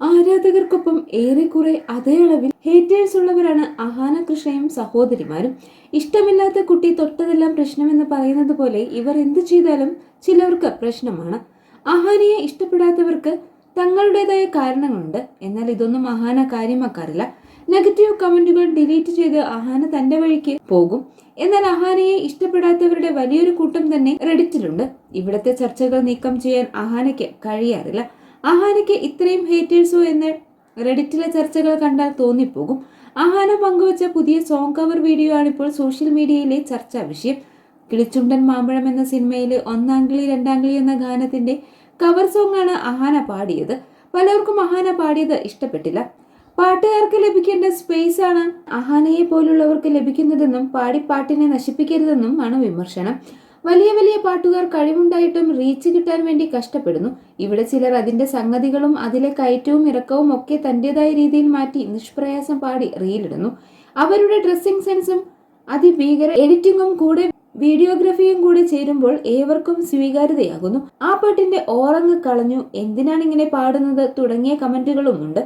ആരാധകർക്കൊപ്പം ഏറെക്കുറെ അതേ അളവിൽ ഹേറ്റേഴ്സ് ഉള്ളവരാണ് അഹാന കൃഷ്ണയും സഹോദരിമാരും. ഇഷ്ടമില്ലാത്ത കുട്ടി തൊട്ടതെല്ലാം പ്രശ്നമെന്ന് പറയുന്നത് പോലെ ഇവർ എന്ത് ചെയ്താലും ചിലവർക്ക് പ്രശ്നമാണ്. അഹാനയെ ഇഷ്ടപ്പെടാത്തവർക്ക് തങ്ങളുടേതായ കാരണങ്ങളുണ്ട്. എന്നാൽ ഇതൊന്നും അഹാന കാര്യമാക്കാറില്ല. നെഗറ്റീവ് കമന്റുകൾ ഡിലീറ്റ് ചെയ്ത് അഹാന തന്റെ വഴിക്ക് പോകും. എന്നാൽ അഹാനയെ ഇഷ്ടപ്പെടാത്തവരുടെ വലിയൊരു കൂട്ടം തന്നെ റെഡിറ്റിലുണ്ട്. ഇവിടത്തെ ചർച്ചകൾ നീക്കം ചെയ്യാൻ അഹാനയ്ക്ക് കഴിയാറില്ല. അഹാനയ്ക്ക് ഇത്രയും ഹേറ്റേഴ്സോ എന്ന് റെഡിറ്റിലെ ചർച്ചകൾ കണ്ടാൽ തോന്നിപ്പോകും. ആഹാന പങ്കുവച്ച പുതിയ സോങ് കവർ വീഡിയോ ആണിപ്പോൾ സോഷ്യൽ മീഡിയയിലെ ചർച്ചാ വിഷയം. കിളിച്ചുണ്ടൻ മാമ്പഴം എന്ന സിനിമയിലെ ഒന്നാംകിളി രണ്ടാംകിളി എന്ന ഗാനത്തിന്റെ കവർ സോങ് ആണ് ആഹാന പാടിയത്. പലർക്കും ആഹാന പാടിയത് ഇഷ്ടപ്പെട്ടില്ല. പാട്ടുകാർക്ക് ലഭിക്കേണ്ട സ്പേസ് ആണ് അഹാനയെ പോലുള്ളവർക്ക് ലഭിക്കുന്നതെന്നും പാടി പാട്ടിനെ നശിപ്പിക്കരുതെന്നും ആണ് വിമർശനം. വലിയ വലിയ പാട്ടുകാർ കഴിവുണ്ടായിട്ടും റീച്ച് കിട്ടാൻ വേണ്ടി കഷ്ടപ്പെടുന്നു. ഇവിടെ ചിലർ അതിന്റെ സംഗതികളും അതിലെ കയറ്റവും ഇറക്കവും ഒക്കെ തന്റേതായ രീതിയിൽ മാറ്റി നിഷ്പ്രയാസം പാടി റീലിടുന്നു അവരുടെ ഡ്രസ്സിംഗ് സെൻസും അതിഭീകര എഡിറ്റിംഗും കൂടെ വീഡിയോഗ്രഫിയും കൂടെ ചേരുമ്പോൾ ഏവർക്കും സ്വീകാര്യതയാകുന്നു. ആ പാട്ടിന്റെ ഓറങ്ങ് കളഞ്ഞു എന്തിനാണ് ഇങ്ങനെ പാടുന്നത് തുടങ്ങിയ കമന്റുകളും ഉണ്ട്.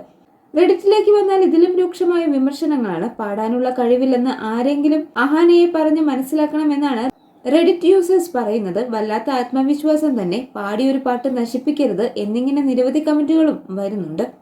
റെഡിറ്റിലേക്ക് വന്നാൽ ഇതിലും രൂക്ഷമായ വിമർശനങ്ങളാണ്. പാടാനുള്ള കഴിവില്ലെന്ന് ആരെങ്കിലും അഹാനയെ പറഞ്ഞ് മനസ്സിലാക്കണമെന്നാണ് റെഡിറ്റ് യൂസേഴ്സ് പറയുന്നത് വല്ലാത്ത ആത്മവിശ്വാസം തന്നെ പാടിയൊരു പാട്ട് നശിപ്പിക്കരുത് എന്നിങ്ങനെ നിരവധി കമന്റുകളും വരുന്നുണ്ട്.